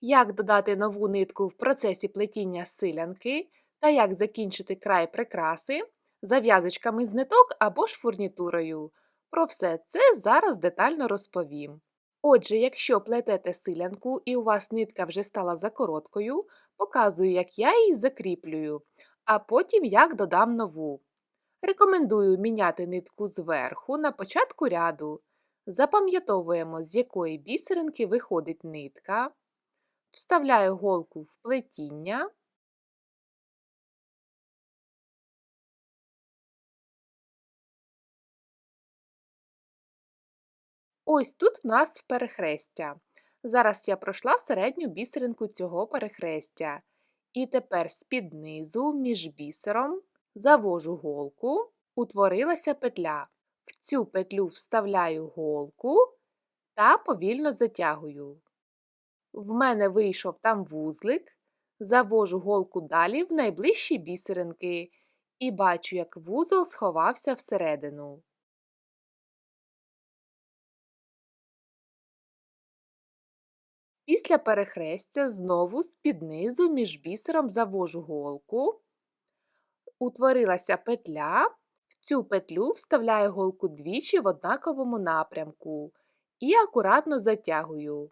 Як додати нову нитку в процесі плетіння силянки та як закінчити край прикраси зав'язочками з ниток або ж фурнітурою. Про все це зараз детально розповім. Отже, якщо плетете силянку і у вас нитка вже стала закороткою, показую, як я її закріплюю, а потім як додам нову. Рекомендую міняти нитку зверху на початку ряду. Запам'ятовуємо, з якої бісеринки виходить нитка. Вставляю голку в плетіння. Ось тут в нас перехрестя. Зараз я пройшла середню бісеринку цього перехрестя. І тепер з-під низу між бісером завожу голку, утворилася петля. В цю петлю вставляю голку та повільно затягую. В мене вийшов там вузлик, завожу голку далі в найближчі бісеринки і бачу, як вузол сховався всередину. Після перехрестя знову з-під низу між бісером завожу голку, утворилася петля, в цю петлю вставляю голку двічі в однаковому напрямку і акуратно затягую.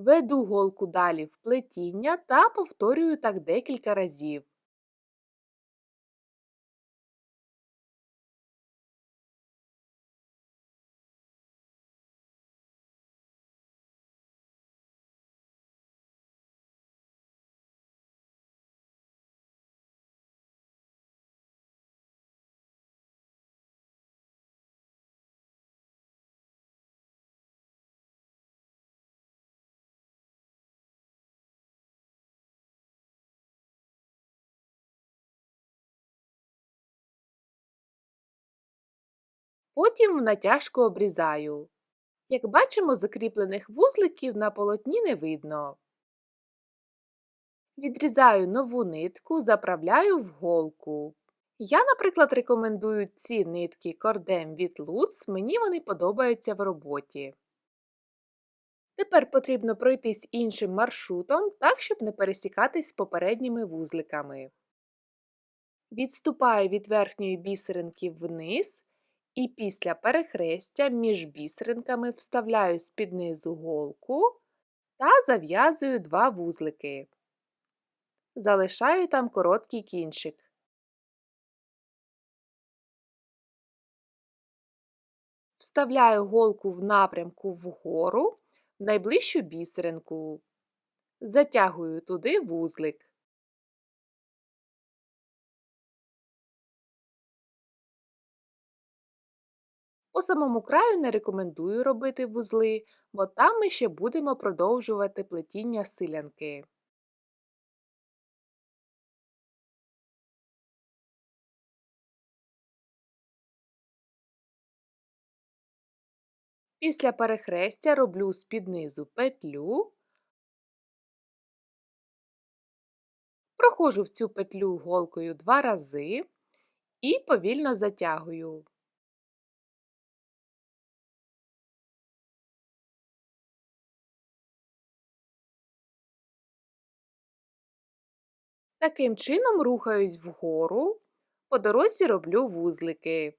Веду голку далі в плетіння та повторюю так декілька разів. Потім натяжко обрізаю. Як бачимо, закріплених вузликів на полотні не видно. Відрізаю нову нитку, заправляю в голку. Я, наприклад, рекомендую ці нитки кордем від Луц, мені вони подобаються в роботі. Тепер потрібно пройтись іншим маршрутом, так, щоб не пересікатись з попередніми вузликами. Відступаю від верхньої бісеринки вниз і після перехрестя між бісеринками вставляю з-під низу голку та зав'язую два вузлики. Залишаю там короткий кінчик. Вставляю голку в напрямку вгору в найближчу бісеринку. Затягую туди вузлик. По самому краю не рекомендую робити вузли, бо там ми ще будемо продовжувати плетіння силянки. Після перехрестя роблю з-під низу петлю, проходжу в цю петлю голкою два рази і повільно затягую. Таким чином рухаюсь вгору, по дорозі роблю вузлики.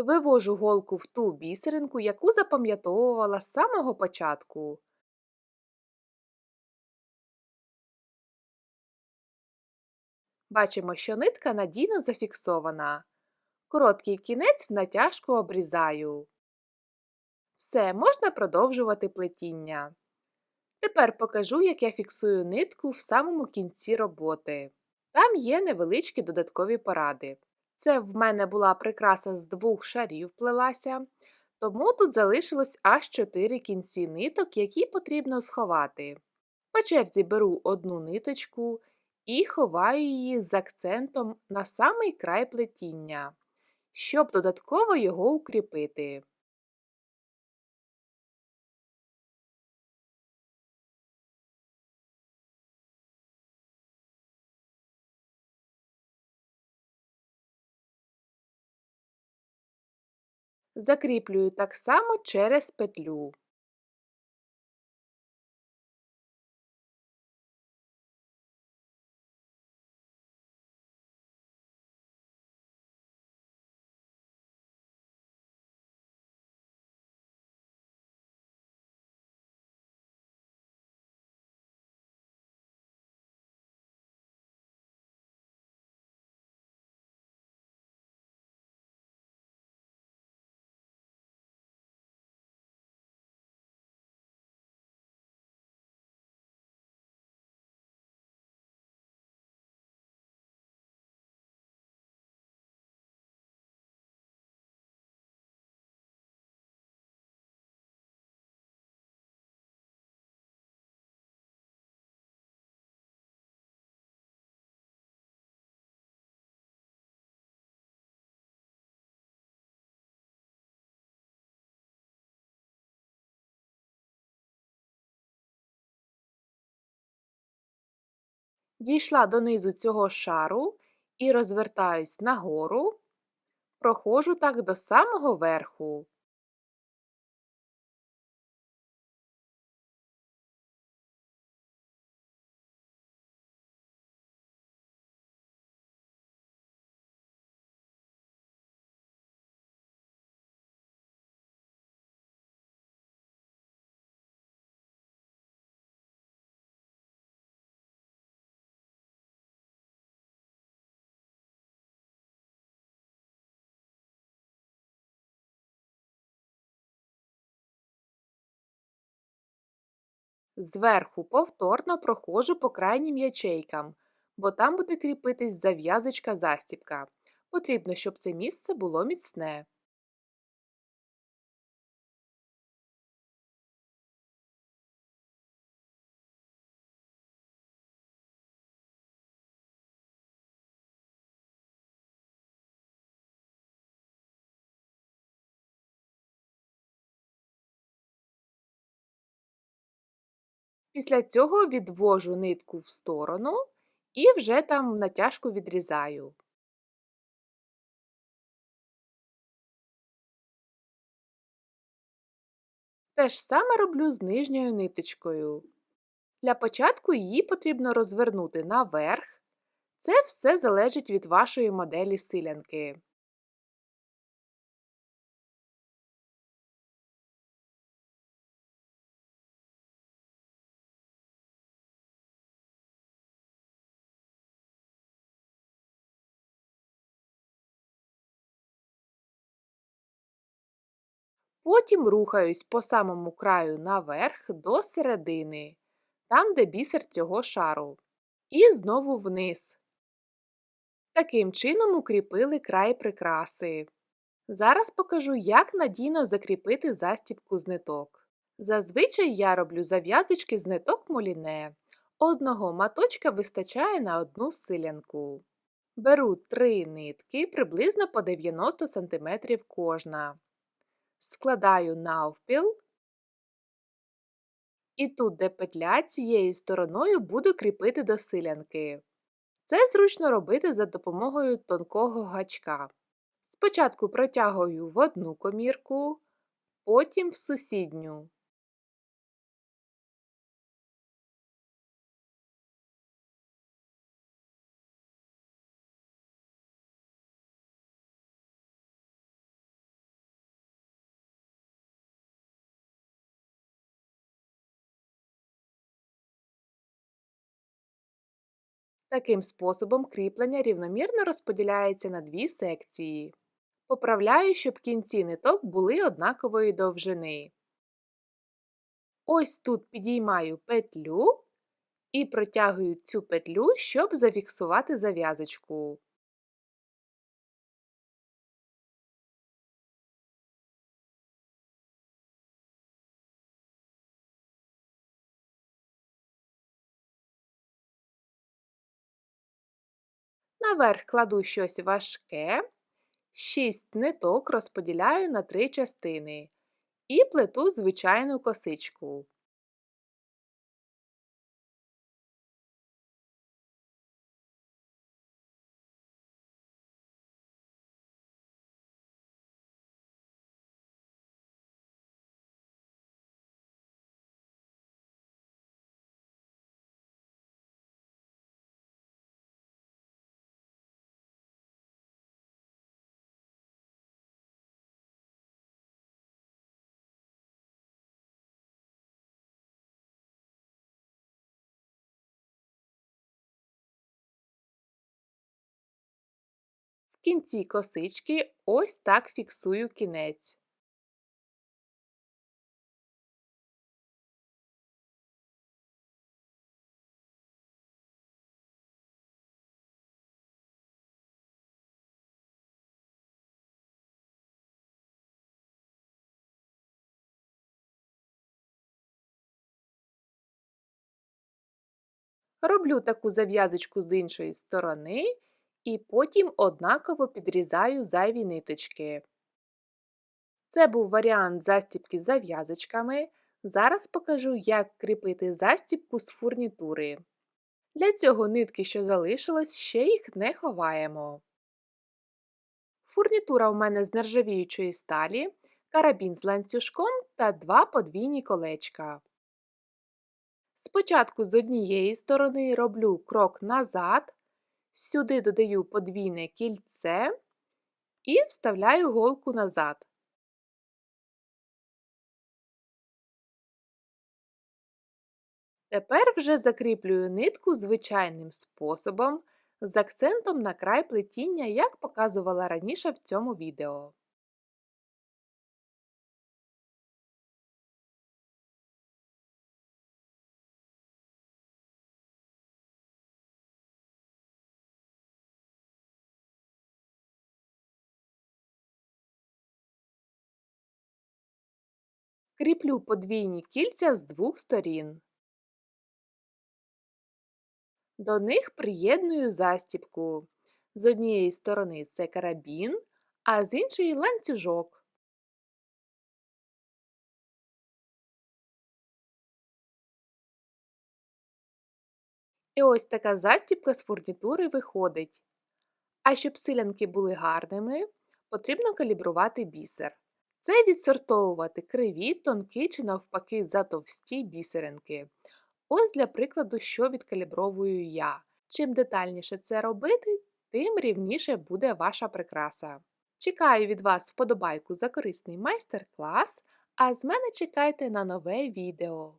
Вивожу голку в ту бісеринку, яку запам'ятовувала з самого початку. Бачимо, що нитка надійно зафіксована. Короткий кінець в натяжку обрізаю. Все, можна продовжувати плетіння. Тепер покажу, як я фіксую нитку в самому кінці роботи. Там є невеличкі додаткові поради. Це в мене була прикраса з двох шарів плелася, тому тут залишилось аж 4 кінці ниток, які потрібно сховати. По черзі беру одну ниточку і ховаю її з акцентом на самий край плетіння, щоб додатково його укріпити. Закріплюю так само через петлю. Дійшла донизу цього шару і розвертаюсь нагору, проходжу так до самого верху. Зверху повторно проходжу по крайнім ячейкам, бо там буде кріпитись зав'язочка застібка. Потрібно, щоб це місце було міцне. Після цього відвожу нитку в сторону і вже там натяжку відрізаю. Те ж саме роблю з нижньою ниточкою. Для початку її потрібно розвернути наверх. Це все залежить від вашої моделі силянки. Потім рухаюсь по самому краю наверх до середини, там, де бісер цього шару. І знову вниз. Таким чином укріпили край прикраси. Зараз покажу, як надійно закріпити застібку з ниток. Зазвичай я роблю зав'язочки з ниток моліне. Одного маточка вистачає на одну силянку. Беру три нитки приблизно по 90 см кожна складаю навпіл, і тут, де петля, цією стороною буду кріпити до силянки. Це зручно робити за допомогою тонкого гачка. Спочатку протягую в одну комірку, потім в сусідню. Таким способом кріплення рівномірно розподіляється на дві секції. Поправляю, щоб кінці ниток були однакової довжини. Ось тут підіймаю петлю і протягую цю петлю, щоб зафіксувати зав'язочку. Наверх кладу щось важке, шість ниток розподіляю на три частини і плету звичайну косичку. В кінці косички ось так фіксую кінець. Роблю таку зав'язочку з іншої сторони і потім однаково підрізаю зайві ниточки. Це був варіант застібки з зав'язочками. Зараз покажу, як кріпити застібку з фурнітури. Для цього нитки, що залишилось, ще їх не ховаємо. Фурнітура у мене з нержавіючої сталі, карабін з ланцюжком та два подвійні колечка. Спочатку з однієї сторони роблю крок назад, сюди додаю подвійне кільце і вставляю голку назад. Тепер вже закріплюю нитку звичайним способом з акцентом на край плетіння, як показувала раніше в цьому відео. Кріплю подвійні кільця з двох сторін. До них приєдную застібку. З однієї сторони це карабін, а з іншої ланцюжок. І ось така застібка з фурнітури виходить. А щоб силянки були гарними, потрібно калібрувати бісер. Це відсортовувати криві, тонкі чи навпаки затовсті бісеринки. Ось для прикладу, що відкалібровую я. Чим детальніше це робити, тим рівніше буде ваша прикраса. Чекаю від вас вподобайку за корисний майстер-клас, а з мене чекайте на нове відео.